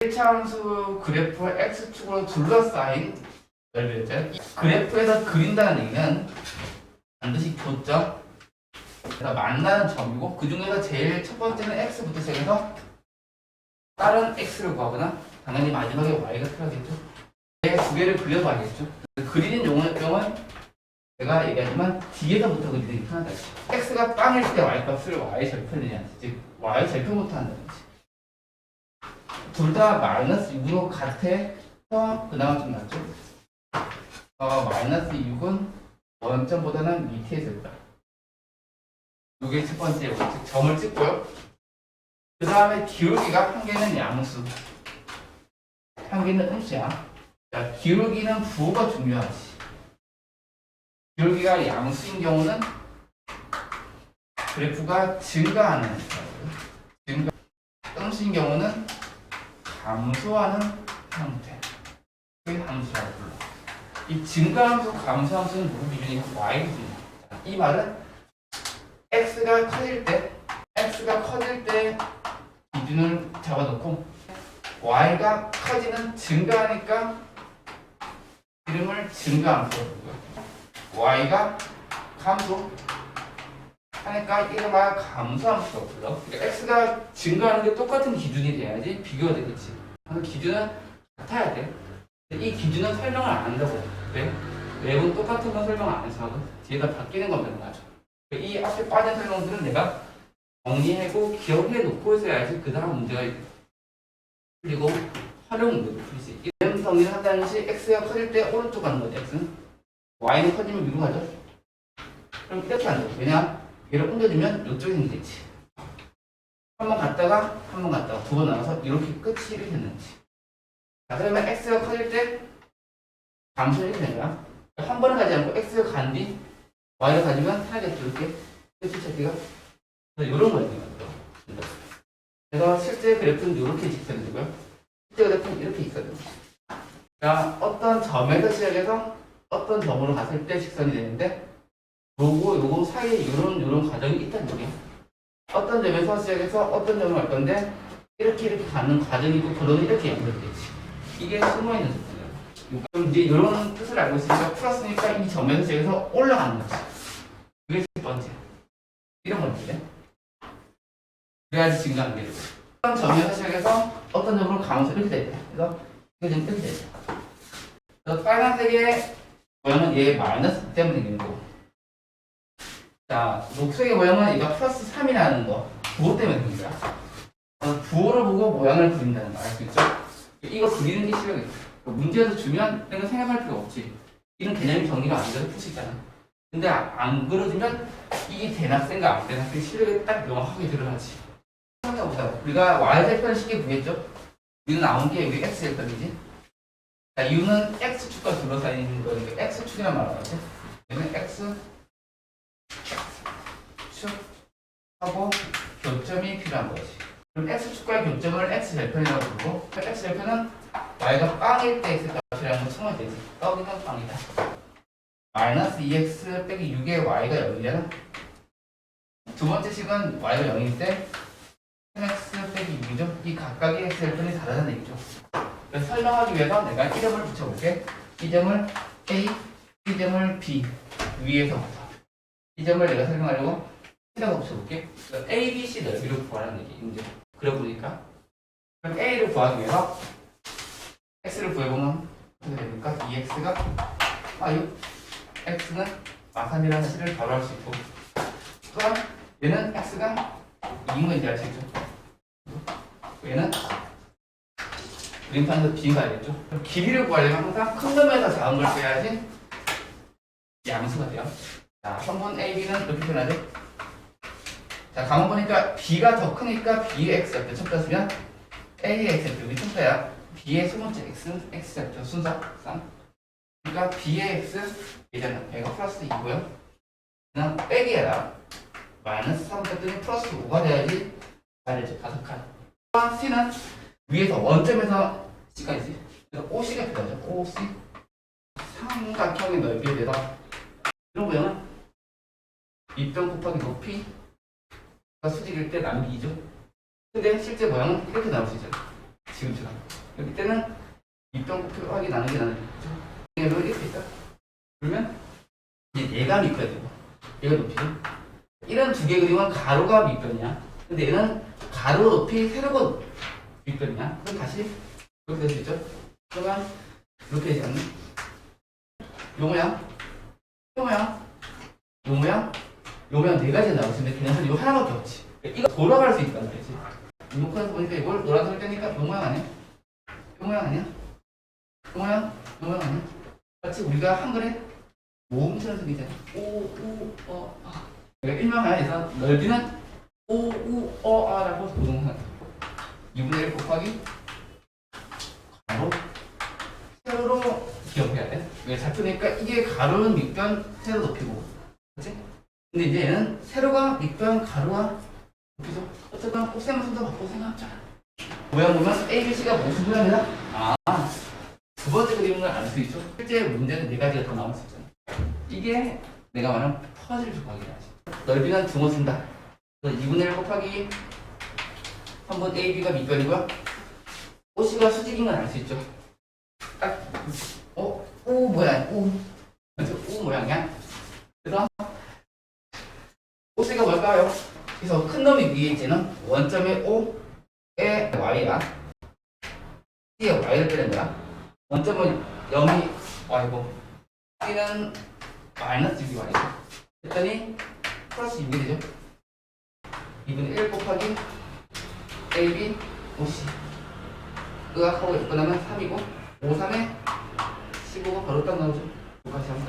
1차 함수 그래프를 x축으로 둘러싸인 넓이였죠. 그래프에서 그린다는 얘기는 반드시 교점, 만나는 점이고 그 중에서 제일 첫 번째는 x부터 시작해서 다른 x를 구하거나 당연히 마지막에 y가 필요하겠죠. 네, 두 개를 그려봐야겠죠. 그리는 용어- 용은 제가 얘기하지만 뒤에서부터 그리는 게 편하다. x가 빵일 때 y 값을 y 절편이냐, 즉 y 절편부터 한다는 거지. 둘 다 마이너스 6으로 같아서 그나마 좀 낫죠. 어, 마이너스 6은 원점보다는 밑에 있을 거야. 이게 첫 번째 즉 점을 찍고요. 그 다음에 기울기가 한 개는 양수, 한 개는 음수야. 자, 기울기는 부호가 중요하지. 기울기가 양수인 경우는 그래프가 증가하는. 증가. 음수인 경우는 감소하는 형태. 그 함수라고 불러. 이 증가함수, 감소함수는 무슨 기준이고 y 기준이야. 자, 이 말은 x가 커질 때, x가 커질 때 기준을 잡아놓고 y가 커지는 증가하니까 이름을 증가함수라고 불러요. y가 감소 하니까 이름을 감소함수라고 불러. 그러니까 x가 증가하는 게 똑같은 기준이 돼야지 비교가 되겠지. 그래서 기준은 같아야 돼. 이 기준은 설명을 안 한다고. 왜? 외국은 똑같은 건 설명 안 해서 뒤에다 바뀌는 거면 맞아. 이 앞에 빠진 설명들은 내가 정리하고 기억해 놓고 있어야지 그 다음 문제가 그리고 활용 문제도 풀지. 이런 정리를 한다는 시 x가 커질 때 오른쪽 가는 거지 x는 y는 커지면 위로 가죠. 그럼 이렇게 하는 거죠. 왜냐? 얘를 옮겨주면 이쪽이 생기겠지. 한 번 갔다가 한 번 갔다가 두 번 나와서 이렇게 끝이 이렇게 됐는지. 자 그러면 x가 커질 때 감소는 이렇게 되는 거야. 한 번은 가지 않고 x가 간 뒤 y를 가지면 하겠죠 이렇게 끝이 찾기가 이런 거예요. 그래서 실제 그래프는 이렇게 직선이 되고요. 실제 그래프는 이렇게 됩니다. 자 어떤 점에서 시작해서 어떤 점으로 갔을 때 직선이 되는데 요거 요거 사이에 요런 요런 과정이 있다는 얘기예요. 어떤 점에서 시작해서 어떤 점으로 갈 건데 이렇게 이렇게 가는 과정이 있고 그러면 이렇게 연결되지. 이게 숨어 있는 부분이에요. 그럼 이제 이런 뜻을 알고 있으니까 풀었으니까 이 점에서 시작해서 올라가는 거지. 그게 첫 번째. 이런 건데. 그래야지 증가하는 게 되고. 어떤 점에서 시작해서 어떤 점으로 가면서 이렇게 되죠. 그래서 이게 좀 이렇게. 그래서 빨간색의 모양은 얘 마이너스 때문에 생기는 거고. 자, 녹색의 모양은 얘가 플러스 3이라는 거. 부호 때문에. 어, 부호를 보고 모양을 그린다는 거 알 수 있죠? 이거 그리는 게 실력이야. 문제에서 주면 이런 거 생각할 필요 없지. 이런 개념이 정리가 안 돼서 풀수 있잖아. 근데 아- 안 그려주면 이게 되나 센가 안 되나 그 실력이 딱 명확하게 드러나지. 생각해보자. 우리가 y절편을 쉽게 구했죠? 우리는 나온 게 우리 x절편이지. 자, 이유는 x축과 둘러싸인 거니까 x축이란 하지. 얘는 x 축 하고 교점이 필요한 거지. 그럼 x축과의 교점을 x절편이라고 부르고 그 x절편은 y가 빵일 때 x 값이라는 걸 청해야 되지. 떡이면 빵이다. 마이너스 2x 빼기 6의 y가 0이잖아. 두 번째 식은 y가 0일 때 3x 빼기 6이죠. 이 각각의 x절편이 다르다는 얘기죠. 설명하기 위해서 내가 이름을 붙여볼게. 이 점을 a, 이 점을 b 위에서부터. 이 점을 내가 설명하려고 C라고 붙여볼게. 그러니까 A, B, C 넓이를 구하라는 얘기. 이제 그려보니까. 그럼 A를 구하기 위해서 X를 구해보면 어떻게 됩니까? 2X가 아, 6. X는 마산이라는 사실을 바로 알수 있고. 또한 얘는 X가 2인 건지 알수 있죠. 얘는 그림판에서 B가 알겠죠? 그럼 길이를 구하려면 항상 큰 놈에서 작은 걸 빼야지 양수가 돼요. 자, 성분 A, B는 이렇게 표현하죠? 자, 가만 보니까 B가 더 크니까 첨가하면 A의 X 옆에 여기 첨가야. B의 세 번째 X는 X 옆에 순서상. 그러니까 B의 X 얘잖아. 얘가 플러스 2고요. 그냥 빼기에다 마이너스 3 했더니 플러스 5가 돼야지 잘되죠. 다섯 칸. C는 위에서 원점에서 C까지. 그래서 OC가 필요하죠. OC. 삼각형의 넓이에 대해서 이런 모양은 밑변 곱하기 높이가 수직일 때 남기죠. 근데 실제 모양은 이렇게 나올 수 있잖아요. 지금처럼. 여기 때는 밑변 곱하기 나누기 나누기. 얘도 이렇게 있다. 그러면 이제 얘가 밑변이 되고 얘가 높이죠. 이런 두 개 그림은 가로가 밑변이야. 근데 얘는 가로 높이 세로가 밑변이야. 그럼 다시 이렇게 될 수 있죠. 그러면 이렇게 되지 않니? 요 모양, 요 모양, 요 모양, 요 모양 네 가지 나오시는데 그냥 요 하나밖에 없지. 이거 돌아갈 수 있다는 거지. 이목해서 보니까 이걸 노란색을 떼니까 요 모양 아니야? 요 모양 아니야? 요 모양? 요 모양 아니야? 마치 우리가 한글에 모음처럼 생기잖아. 오, 우, 어, 아. 그러니까 일명하에서 넓이는 오, 우, 어, 아라고 고정하는 2분의 1 곱하기 가로 세로로 기억해야 돼. 왜 작두니까 이게 가로는 밑변 세로 높이고, 그렇지? 근데 이제 얘는 세로가 밑변 가로와 높이죠. 어쨌든 순서 바꾸고 생각하잖아. 모양 보면 A, B, C가 무슨 모양이다? 아, 두 번째 그림을 알 수 있죠. 실제 문제는 네 가지가 더 나올 수 있잖아. 이게 내가 말하는 퍼즐 조각이라 하지. 넓이는 두번 쓴다. 그래서 2분의 1 곱하기 3번 A, B가 밑변이고요. OC가 수직인 건 알 수 있죠. 딱, 어, 오 뭐야, 오. 그래서 오 모양이야. 그래서 OC가 뭘까요? 그래서 있지는 원점의 O의 Y야. C의 Y를 빼는 거야. 원점은 0이 Y고 C는 마이너스 6이 Y죠. 했더니 플러스 6이 되죠. 2분의 1 곱하기 AB, OC. 의학하고 엮고 나면 3이고 5, 3에 15가 바로 딱 나오죠. 똑같이 한번